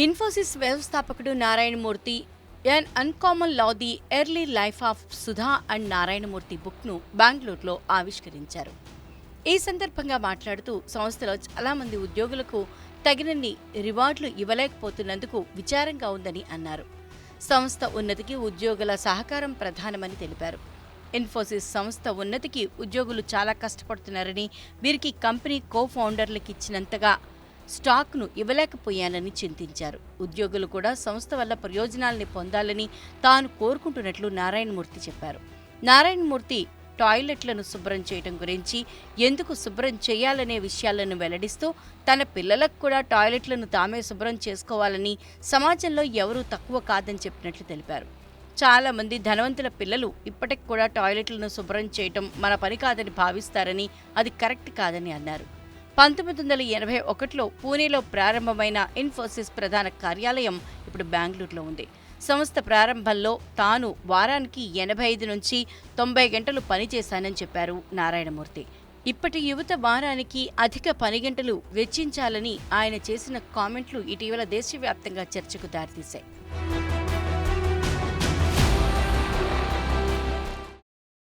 ఇన్ఫోసిస్ వ్యవస్థాపకుడు Narayana Murthy an uncommon love the early life of Sudha and Narayana Murthy బుక్ను బెంగళూరులో ఆవిష్కరించారు. ఈ సందర్భంగా మాట్లాడుతూ సంస్థలో చాలామంది ఉద్యోగులకు తగినన్ని రివార్డులు ఇవ్వలేకపోతున్నందుకు విచారంగా ఉందని అన్నారు. సంస్థ ఉన్నతికి ఉద్యోగుల సహకారం ప్రధానమని తెలిపారు. ఇన్ఫోసిస్ సంస్థ ఉన్నతికి ఉద్యోగులు చాలా కష్టపడుతున్నారని వీరికి కంపెనీ కో ఫౌండర్లకు ఇచ్చినంతగా స్టాక్ను ఇవ్వలేకపోయానని చింతించారు. ఉద్యోగులు కూడా సంస్థ వల్ల ప్రయోజనాల్ని పొందాలని తాను కోరుకుంటున్నట్లు నారాయణమూర్తి చెప్పారు. నారాయణమూర్తి టాయిలెట్లను శుభ్రం చేయడం గురించి ఎందుకు శుభ్రం చేయాలనే విషయాలను వెల్లడిస్తూ తన పిల్లలకు కూడా టాయిలెట్లను తామే శుభ్రం చేసుకోవాలని సమాజంలో ఎవరూ తక్కువ కాదని చెప్పినట్లు తెలిపారు. చాలా మంది ధనవంతుల పిల్లలు ఇప్పటికి కూడా టాయిలెట్లను శుభ్రం చేయటం మన పని కాదని భావిస్తారని అది కరెక్ట్ కాదని అన్నారు. పంతొమ్మిది వందల ఎనభై ఒకటిలో పూణేలో ప్రారంభమైన ఇన్ఫోసిస్ ప్రధాన కార్యాలయం ఇప్పుడు బెంగళూరులో ఉంది. సంస్థ ప్రారంభంలో తాను వారానికి ఎనభై ఐదు నుంచి తొంభై గంటలు పనిచేశానని చెప్పారు నారాయణమూర్తి. ఇప్పటి యువత వారానికి అధిక పని గంటలు వెచ్చించాలని ఆయన చేసిన కామెంట్లు ఇటీవల దేశవ్యాప్తంగా చర్చకు దారితీశాయి.